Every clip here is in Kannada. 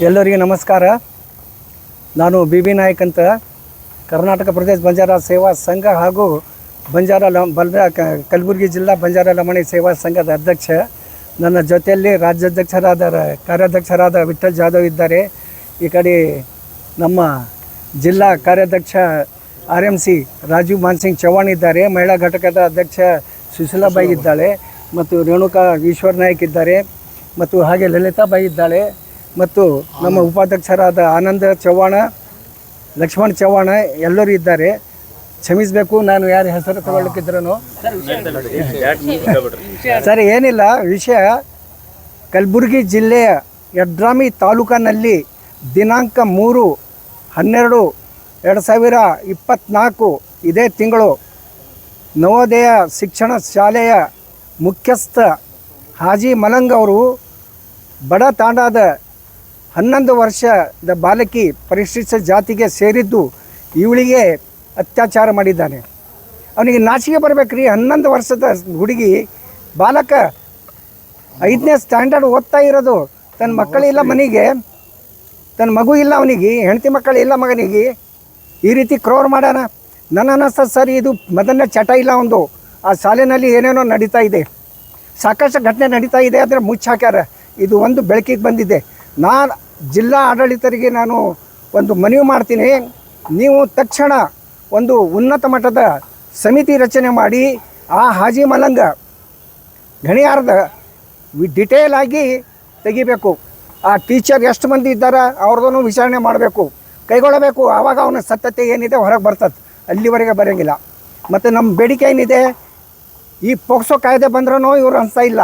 ಎಲ್ಲರಿಗೆ ನಮಸ್ಕಾರ. ನಾನು ಬಿ ಬಿ ನಾಯಕ್ ಅಂತ. ಕರ್ನಾಟಕ ಪ್ರದೇಶ ಬಂಜಾರ ಸೇವಾ ಸಂಘ ಹಾಗೂ ಬಂಜಾರ ಲ ಬಲ್ಬ ಕ- ಕಲಬುರಗಿ ಜಿಲ್ಲಾ ಬಂಜಾರ ಲಮಣಿ ಸೇವಾ ಸಂಘದ ಅಧ್ಯಕ್ಷ, ನನ್ನ ಜೊತೆಯಲ್ಲಿ ರಾಜ್ಯಾಧ್ಯಕ್ಷರಾದ, ಕಾರ್ಯಾಧ್ಯಕ್ಷರಾದ ವಿಠಲ್ ಜಾಧವ್ ಇದ್ದಾರೆ. ಈ ಕಡೆ ನಮ್ಮ ಜಿಲ್ಲಾ ಕಾರ್ಯಾಧ್ಯಕ್ಷ R M C Rajiv Mansingh Chauhan ಇದ್ದಾರೆ. ಮಹಿಳಾ ಘಟಕದ ಅಧ್ಯಕ್ಷ ಸುಶೀಲಾಬಾಯಿ ಇದ್ದಾಳೆ. ಮತ್ತು ರೇಣುಕಾ ಈಶ್ವರ್ ನಾಯಕ್ ಇದ್ದಾರೆ. ಮತ್ತು ಹಾಗೆ ಲಲಿತಾ ಬಾಯಿ ಇದ್ದಾಳೆ. ಮತ್ತು ನಮ್ಮ ಉಪಾಧ್ಯಕ್ಷರಾದ ಆನಂದ ಚವ್ಹಾಣ, ಲಕ್ಷ್ಮಣ್ ಚವ್ಹಾಣ ಎಲ್ಲರೂ ಇದ್ದಾರೆ. ಕ್ಷಮಿಸಬೇಕು, ನಾನು ಯಾರ ಹೆಸರು ತಗೊಳ್ಳಿಕ್ಕಿದ್ರೂ ಸರ್, ಏನಿಲ್ಲ, ವಿಷಯ. ಕಲಬುರಗಿ ಜಿಲ್ಲೆಯ ಯಡ್ರಾಮಿ ತಾಲೂಕಿನಲ್ಲಿ ದಿನಾಂಕ ಮೂರು, ಹನ್ನೆರಡು, ಎರಡು ಸಾವಿರ ಇಪ್ಪತ್ತ್ನಾಲ್ಕು ಇದೇ ತಿಂಗಳು ನವೋದಯ ಶಿಕ್ಷಣ ಶಾಲೆಯ ಮುಖ್ಯಸ್ಥ ಹಾಜಿ ಮಲಂಗ್ ಅವರು ಬಡ ತಾಂಡಾದ ಹನ್ನೊಂದು ವರ್ಷದ ಬಾಲಕಿ ಪರಿಶಿಷ್ಟ ಜಾತಿಗೆ ಸೇರಿದ್ದು ಇವಳಿಗೆ ಅತ್ಯಾಚಾರ ಮಾಡಿದ್ದಾನೆ. ಅವನಿಗೆ ನಾಚಿಕೆ ಬರಬೇಕ್ರಿ. ಹನ್ನೊಂದು ವರ್ಷದ ಹುಡುಗಿ ಬಾಲಕ ಐದನೇ ಸ್ಟ್ಯಾಂಡರ್ಡ್ ಓದ್ತಾ ಇರೋದು. ತನ್ನ ಮಕ್ಕಳಿಲ್ಲ ಮನೆಗೆ. ತನ್ನ ಮಗು ಇಲ್ಲ ಅವನಿಗೆ. ಹೆಂಡತಿ ಮಕ್ಕಳಿಲ್ಲ ಮಗನಿಗೆ. ಈ ರೀತಿ ಕ್ರೋರ್ ಮಾಡೋಣ. ನನ್ನ ಅನ್ನಿಸ್ತದೆ ಸರ್, ಇದು ಮೊದಲನೇ ಚಟ ಇಲ್ಲ ಒಂದು. ಆ ಶಾಲೆಯಲ್ಲಿ ಏನೇನೋ ನಡೀತಾ ಇದೆ. ಸಾಕಷ್ಟು ಘಟನೆ ನಡೀತಾ ಇದೆ, ಆದರೆ ಮುಚ್ಚಾಕ್ಯಾರ. ಇದು ಒಂದು ಬೆಳಕಿಗೆ ಬಂದಿದೆ. ನಾನು ಜಿಲ್ಲಾ ಆಡಳಿತರಿಗೆ ನಾನು ಒಂದು ಮನವಿ ಮಾಡ್ತೀನಿ. ನೀವು ತಕ್ಷಣ ಒಂದು ಉನ್ನತ ಮಟ್ಟದ ಸಮಿತಿ ರಚನೆ ಮಾಡಿ ಆ ಹಾಜಿ ಮಲಂಗ ಗಣಿಯಾರದ ಡಿಟೇಲ್ ಆಗಿ ತೆಗಿಬೇಕು. ಆ ಟೀಚರ್ ಎಷ್ಟು ಮಂದಿ ಇದ್ದಾರೆ ಅವ್ರದ್ದೂ ವಿಚಾರಣೆ ಮಾಡಬೇಕು. ಕೈಗೊಳ್ಳಬೇಕು. ಆವಾಗ ಅವನ ಸತ್ಯತೆ ಏನಿದೆ ಹೊರಗೆ ಬರ್ತದೆ. ಅಲ್ಲಿವರೆಗೆ ಬರೋಂಗಿಲ್ಲ. ಮತ್ತು ನಮ್ಮ ಬೇಡಿಕೆ ಏನಿದೆ? ಈ ಪೋಕ್ಸೋ ಕಾಯ್ದೆ ಬಂದ್ರೂ ಇವರು ಅನಿಸ್ತಾ ಇಲ್ಲ.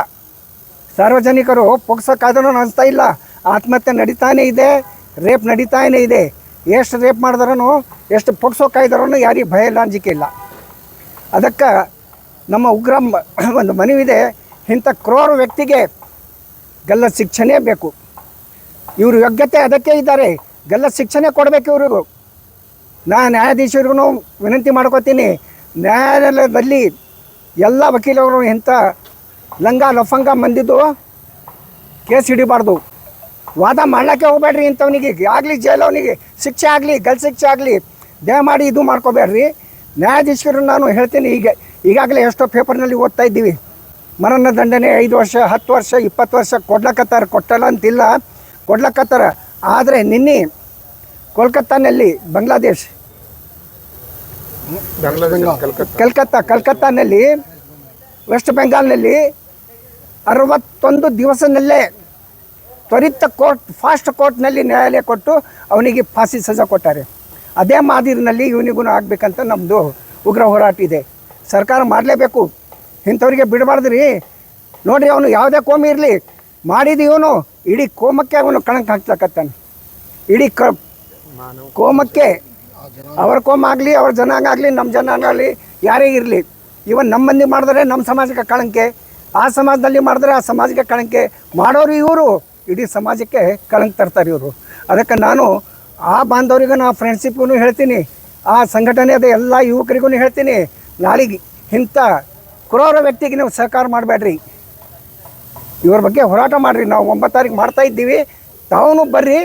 ಸಾರ್ವಜನಿಕರು ಪೋಕ್ಸೋ ಕಾಯ್ದೆನೂ ಅನಿಸ್ತಾ ಇಲ್ಲ. ಆತ್ಮಹತ್ಯೆ ನಡೀತಾನೇ ಇದೆ, ರೇಪ್ ನಡೀತಾನೇ ಇದೆ. ಎಷ್ಟು ರೇಪ್ ಮಾಡಿದ್ರೂ ಎಷ್ಟು ಪೋಕ್ಸೋ ಕಾಯ್ದರೂ ಯಾರಿಗೆ ಭಯ ಇಲ್ಲ, ಅಂಜಿಕೆ ಇಲ್ಲ. ಅದಕ್ಕೆ ನಮ್ಮ ಉಗ್ರ ಒಂದು ಮನವಿದೆ, ಇಂಥ ಕ್ರೂರ ವ್ಯಕ್ತಿಗೆ ಗಲ್ಲ ಶಿಕ್ಷಣೆ ಬೇಕು. ಇವರು ಯೋಗ್ಯತೆ ಅದಕ್ಕೆ ಇದ್ದಾರೆ, ಗಲ್ಲ ಶಿಕ್ಷಣೆ ಕೊಡಬೇಕು ಇವ್ರಿಗೂ. ನಾ ನ್ಯಾಯಾಧೀಶರಿಗೂ ವಿನಂತಿ ಮಾಡ್ಕೋತೀನಿ, ನ್ಯಾಯಾಲಯದಲ್ಲಿ ಎಲ್ಲ ವಕೀಲರು ಇಂಥ ಲಂಗ ಲಫಂಗ ಮಂದಿದ್ದು ಕೇಸ್ ಹಿಡಿಬಾರ್ದು. ವಾದ ಮಾಡ್ಲಿಕ್ಕೆ ಹೋಗ್ಬೇಡ್ರಿ ಇಂಥವನಿಗೆ. ಆಗಲಿ ಜೈಲವನಿಗೆ ಶಿಕ್ಷೆ ಆಗಲಿ ಗಲ್ ಶಿಕ್ಷೆ ಆಗಲಿ ದಯ ಮಾಡಿ ಇದು ಮಾಡ್ಕೋಬೇಡ್ರಿ. ನ್ಯಾಯಾಧೀಶರು ನಾನು ಹೇಳ್ತೀನಿ ಈಗ ಈಗಾಗಲೇ ಎಷ್ಟೋ ಪೇಪರ್ನಲ್ಲಿ ಓದ್ತಾ ಇದ್ದೀವಿ. ಮರಣ ದಂಡನೆ ಐದು ವರ್ಷ ಹತ್ತು ವರ್ಷ ಇಪ್ಪತ್ತು ವರ್ಷ ಕೊಡ್ಲಕತ್ತಾರ ಕೊಟ್ಟಲ್ಲ ಅಂತಿಲ್ಲ. ಕೊಡ್ಲಕ್ಕತ್ತಾರ ಆದರೆ ನಿನ್ನೆ ಕೋಲ್ಕತ್ತಾನಲ್ಲಿ ಬಾಂಗ್ಲಾದೇಶ್. ಕಲ್ಕತ್ತಾ. ಕಲ್ಕತ್ತಾನಲ್ಲಿ ವೆಸ್ಟ್ ಬೆಂಗಾಲ್ನಲ್ಲಿ ಅರವತ್ತೊಂದು ದಿವಸದಲ್ಲೇ ತ್ವರಿತ ಕೋರ್ಟ್ ಫಾಸ್ಟ್ ಕೋರ್ಟ್ನಲ್ಲಿ ನ್ಯಾಯಾಲಯ ಕೊಟ್ಟು ಅವನಿಗೆ ಫಾಸಿ ಸಜಾ ಕೊಟ್ಟಾರೆ. ಅದೇ ಮಾದರಿನಲ್ಲಿ ಇವನಿಗೂ ಆಗಬೇಕಂತ ನಮ್ಮದು ಉಗ್ರ ಹೋರಾಟ ಇದೆ. ಸರ್ಕಾರ ಮಾಡಲೇಬೇಕು. ಇಂಥವ್ರಿಗೆ ಬಿಡಬಾರ್ದ್ರಿ. ನೋಡಿರಿ, ಅವನು ಯಾವುದೇ ಕೋಮಿ ಇರಲಿ. ಮಾಡಿದ ಇವನು, ಇಡೀ ಕೋಮಕ್ಕೆ ಅವನು ಕಣಕ್ಕೆ ಹಾಕ್ತಕ್ಕತ್ತಾನೆ ಇಡೀ ಕ ಕೋಮಕ್ಕೆ ಅವ್ರ ಕೋಮ ಆಗಲಿ, ಅವ್ರ ಜನಾಂಗ ಆಗಲಿ ನಮ್ಮ ಜನಾಂಗ ಆಗಲಿ, ಯಾರೇ ಇರಲಿ. ಇವನ್ ನಮ್ಮ ಮಂದಿ ಮಾಡಿದ್ರೆ ನಮ್ಮ ಸಮಾಜಕ್ಕೆ ಕಳಂಕೆ. ಆ ಸಮಾಜದಲ್ಲಿ ಮಾಡಿದ್ರೆ ಆ ಸಮಾಜಕ್ಕೆ ಕಳಂಕೆ. ಮಾಡೋರು ಇವರು. ಇಡೀ ಸಮಾಜಕ್ಕೆ ಕಳಂಕ ತರ್ತಾರೆ ಇವರು. ಅದಕ್ಕೆ ನಾನು ಆ ಬಾಂಧವರಿಗೂ ನಾ ಫ್ರೆಂಡ್ಶಿಪ್ಗೂ ಹೇಳ್ತೀನಿ. ಆ ಸಂಘಟನೆ ಅದೇ ಎಲ್ಲ ಯುವಕರಿಗೂ ಹೇಳ್ತೀನಿ. ನಾಳೆಗೆ ಇಂಥ ಕ್ರೂರ ವ್ಯಕ್ತಿಗೆ ನೀವು ಸಹಕಾರ ಮಾಡಬೇಡ್ರಿ. ಇವ್ರ ಬಗ್ಗೆ ಹೋರಾಟ ಮಾಡಿರಿ. ನಾವು ಒಂಬತ್ತು ತಾರೀಕು ಮಾಡ್ತಾ ಇದ್ದೀವಿ. ತಾವೂ ಬರ್ರಿ.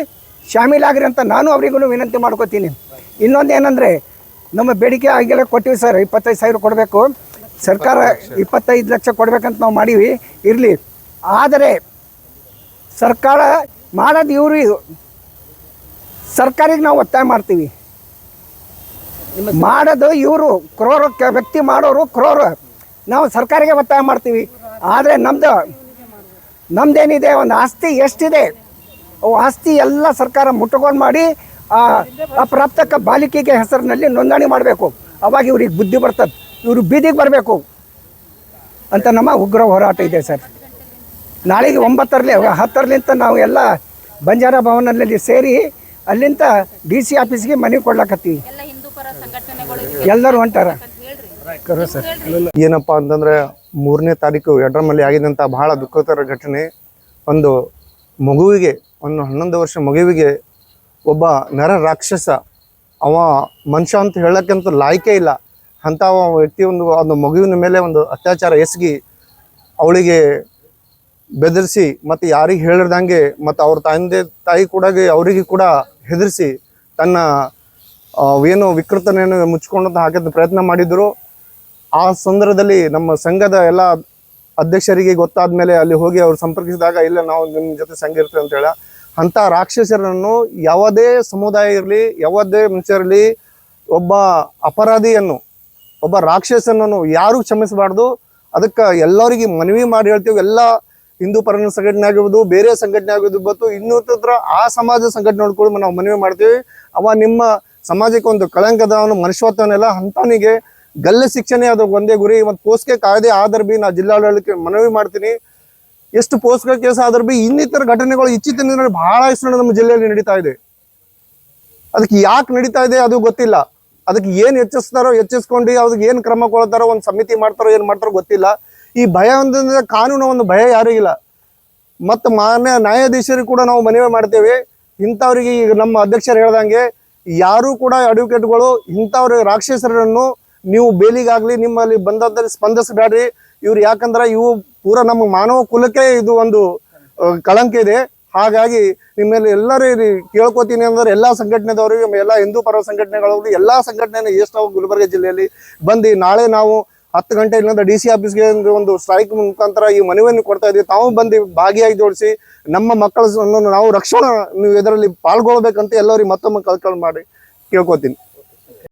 ಶಾಮೀಲಾಗ್ರಿ ಅಂತ ನಾನು ಅವರಿಗೂ ವಿನಂತಿ ಮಾಡ್ಕೋತೀನಿ. ಇನ್ನೊಂದು ಏನಂದರೆ ನಮ್ಮ ಬೇಡಿಕೆ ಆಗಿಲ್ಲ ಕೊಟ್ಟಿವಿ ಸರ್. ಇಪ್ಪತ್ತೈದು ಸಾವಿರ ಕೊಡಬೇಕು. ಸರ್ಕಾರ ಇಪ್ಪತ್ತೈದು ಲಕ್ಷ ಕೊಡಬೇಕಂತ ನಾವು ಮಾಡೀವಿ. ಇರಲಿ. ಆದರೆ ಸರ್ಕಾರ ಮಾಡೋದು ಇವರು ಸರ್ಕಾರಿಗೆ ನಾವು ಒತ್ತಾಯ ಮಾಡ್ತೀವಿ. ಮಾಡೋದು ಇವರು, ಕ್ರೋರ ವ್ಯಕ್ತಿ ಮಾಡೋರು ಕ್ರೋರ. ನಾವು ಸರ್ಕಾರಿಗೆ ಒತ್ತಾಯ ಮಾಡ್ತೀವಿ. ಆದರೆ ನಮ್ಮದು ನಮ್ದೇನಿದೆ, ಒಂದು ಆಸ್ತಿ ಎಷ್ಟಿದೆ ಆಸ್ತಿ ಎಲ್ಲ ಸರ್ಕಾರ ಮುಟ್ಟುಕೊಂಡು ಮಾಡಿ, ಆ ಅಪ್ರಾಪ್ತಕ ಬಾಲಿಕೆಗೆ ಹೆಸರಿನಲ್ಲಿ ನೋಂದಣಿ ಮಾಡಬೇಕು. ಅವಾಗ ಇವ್ರಿಗೆ ಬುದ್ಧಿ ಬರ್ತದೆ. ಇವರು ಬೀದಿಗೆ ಬರಬೇಕು ಅಂತ ನಮ್ಮ ಉಗ್ರ ಹೋರಾಟ ಇದೆ ಸರ್. ನಾಳೆಗೆ ಒಂಬತ್ತರಲ್ಲಿ ಹತ್ತರಲಿಂತ ನಾವು ಎಲ್ಲ ಬಂಜಾರ ಭವನದಲ್ಲಿ ಸೇರಿ ಅಲ್ಲಿಂದ ಡಿ ಸಿ ಆಫೀಸ್ಗೆ ಮನೆ ಕೊಡ್ಲಾಕತ್ತೀವಿ. ಎಲ್ಲ ಹಿಂದೂ ಪರ ಸಂಘಟನೆಗಳು ಎಲ್ಲರೂ ಹೊಂಟಾರ. ಹೇಳ್ರಿ. ಕರೋ ಸರ್ ಏನಪ್ಪ ಅಂತಂದ್ರೆ ಮೂರನೇ ತಾರೀಕು ಯಡ್ರಮಲ್ಲಿ ಆಗಿದಂಥ ಬಹಳ ದುಃಖಕರ ಘಟನೆ. ಒಂದು ಮಗುವಿಗೆ ಒಂದು ಹನ್ನೊಂದು ವರ್ಷ ಮಗುವಿಗೆ ಒಬ್ಬ ನರ ರಾಕ್ಷಸ ಅವ ಮನುಷ್ಯ ಅಂತ ಹೇಳಕ್ಕಂತ ಲಾಯ್ಕೆ ಇಲ್ಲ. ಅಂಥ ವ್ಯಕ್ತಿ ಒಂದು ಒಂದು ಮಗುವಿನ ಮೇಲೆ ಒಂದು ಅತ್ಯಾಚಾರ ಎಸಗಿ ಅವಳಿಗೆ ಬೆದರಿಸಿ ಮತ್ತು ಯಾರಿಗೆ ಹೇಳಿರ್ದಂಗೆ ಮತ್ತು ಅವ್ರ ತಂದೆ ತಾಯಿ ಕೂಡ ಅವರಿಗೆ ಕೂಡ ಹೆದರಿಸಿ ತನ್ನ ಏನು ವಿಕೃತನೆಯನ್ನು ಮುಚ್ಕೊಂಡು ಹಾಕಿದ ಪ್ರಯತ್ನ ಮಾಡಿದ್ರು. ಆ ಸಂದರ್ಭದಲ್ಲಿ ನಮ್ಮ ಸಂಘದ ಎಲ್ಲ ಅಧ್ಯಕ್ಷರಿಗೆ ಗೊತ್ತಾದ ಮೇಲೆ ಅಲ್ಲಿ ಹೋಗಿ ಅವ್ರು ಸಂಪರ್ಕಿಸಿದಾಗ, ಇಲ್ಲ ನಾವು ನಿಮ್ಮ ಜೊತೆ ಸಂಘ ಇರ್ತೇವೆ ಅಂತ ಹೇಳ ಅಂಥ ರಾಕ್ಷಸರನ್ನು ಯಾವುದೇ ಸಮುದಾಯ ಇರಲಿ, ಯಾವುದೇ ಮನುಷ್ಯರಲ್ಲಿ ಒಬ್ಬ ಅಪರಾಧಿಯನ್ನು, ಒಬ್ಬ ರಾಕ್ಷಸನನ್ನು ಯಾರು ಕ್ಷಮಿಸಬಾರ್ದು, ಅದಕ್ಕೆ ಎಲ್ಲರಿಗೆ ಮನವಿ ಮಾಡಿ ಹೇಳ್ತೀವಿ. ಎಲ್ಲ ಹಿಂದೂ ಪರನ ಸಂಘಟನೆ ಆಗಿರ್ಬೋದು, ಬೇರೆ ಸಂಘಟನೆ ಆಗಿರ್ಬೋದು ಇನ್ನೂತ್ರ ಆ ಸಮಾಜ ಸಂಘಟನೆ ನೋಡ್ಕೊಂಡು ನಾವು ಮನವಿ ಮಾಡ್ತೀವಿ. ಅವ ನಿಮ್ಮ ಸಮಾಜಕ್ಕೆ ಒಂದು ಕಳಂಕದ, ಅವನು ಮನುಷ್ಯತ್ವನೆಲ್ಲ ಅಂಥವನಿಗೆ ಗಲ್ಲೆ ಶಿಕ್ಷಣ ಅದು ಒಂದೇ ಗುರಿ. ಮತ್ತು ಪೋಸ್ಕೆ ಕಾಯ್ದೆ ಆದ್ರ ಬಿ ನಾ ಜಿಲ್ಲಾಡಳಿತಕ್ಕೆ ಮನವಿ ಮಾಡ್ತೀನಿ. ಎಷ್ಟು ಪೋಸ್ಕ ಕೇಸ್ ಆದ್ರ ಬಿ, ಇನ್ನಿತರ ಘಟನೆಗಳು ಇಚ್ಚಿತ್ತಿನ ಬಹಳ ಹೆಸರು ನಮ್ಮ ಜಿಲ್ಲೆಯಲ್ಲಿ ನಡೀತಾ ಇದೆ. ಅದಕ್ಕೆ ಯಾಕೆ ನಡೀತಾ ಇದೆ ಅದು ಗೊತ್ತಿಲ್ಲ. ಅದಕ್ಕೆ ಏನು ಹೆಚ್ಚಿಸ್ತಾರೋ ಹೆಚ್ಚಿಸ್ಕೊಂಡು ಅದಕ್ಕೆ ಏನು ಕ್ರಮ ಕೊಡ್ತಾರೋ, ಒಂದು ಸಮಿತಿ ಮಾಡ್ತಾರೋ, ಏನು ಮಾಡ್ತಾರೋ ಗೊತ್ತಿಲ್ಲ. ಈ ಭಯ ಅಂತಂದ್ರೆ ಕಾನೂನು ಒಂದು ಭಯ ಯಾರಿಗಿಲ್ಲ ಮತ್ತು ಮಾನ್ಯ ನ್ಯಾಯಾಧೀಶರಿಗೆ ಕೂಡ ನಾವು ಮನವಿ ಮಾಡ್ತೇವೆ. ಇಂಥವ್ರಿಗೆ ಈಗ ನಮ್ಮ ಅಧ್ಯಕ್ಷರು ಹೇಳ್ದಂಗೆ ಯಾರು ಕೂಡ ಅಡ್ವೊಕೇಟ್ಗಳು ಇಂಥವ್ರ ರಾಕ್ಷಸರನ್ನು ನೀವು ಬೇಲಿಗಾಗ್ಲಿ, ನಿಮ್ಮಲ್ಲಿ ಬಂದದ್ದಲ್ಲಿ ಸ್ಪಂದಿಸಬೇಡ್ರಿ. ಇವ್ರು ಯಾಕಂದ್ರೆ ಇವು ಪೂರ ನಮ್ಮ ಮಾನವ ಕುಲಕ್ಕೆ ಇದು ಒಂದು ಕಳಂಕ ಇದೆ. ಹಾಗಾಗಿ ನಿಮ್ಮಲ್ಲಿ ಎಲ್ಲರೂ ಕೇಳ್ಕೊತೀನಿ ಅಂದ್ರೆ ಎಲ್ಲಾ ಸಂಘಟನೆದವರು, ಎಲ್ಲ ಹಿಂದೂ ಪರ ಸಂಘಟನೆಗಳವ್ರಿಗೆ ಎಲ್ಲ ಸಂಘಟನೆ ಎಷ್ಟು ಗುಲ್ಬರ್ಗ ಜಿಲ್ಲೆಯಲ್ಲಿ ಬಂದು ನಾಳೆ ನಾವು ಹತ್ತು ಗಂಟೆ ಇಲ್ಲಿಂದ ಡಿ ಸಿ ಆಫೀಸ್ಗೆ ಒಂದು- ಸ್ಟ್ರೈಕ್ ಮುಖಾಂತರ ಈ ಮನವಿಯನ್ನು ಕೊಡ್ತಾ ಇದ್ದೀವಿ ತಾವು ಬಂದು ಭಾಗಿಯಾಗಿ ಜೋಡಿಸಿ ನಮ್ಮ ಮಕ್ಕಳನ್ನು ನಾವು ರಕ್ಷಣಾ ನೀವು ಇದರಲ್ಲಿ ಪಾಲ್ಗೊಳ್ಬೇಕಂತ ಎಲ್ಲರಿಗೆ ಮತ್ತೊಮ್ಮೆ ಕಲ್ಕಲ್ ಮಾಡಿ ಕೇಳ್ಕೊತೀನಿ.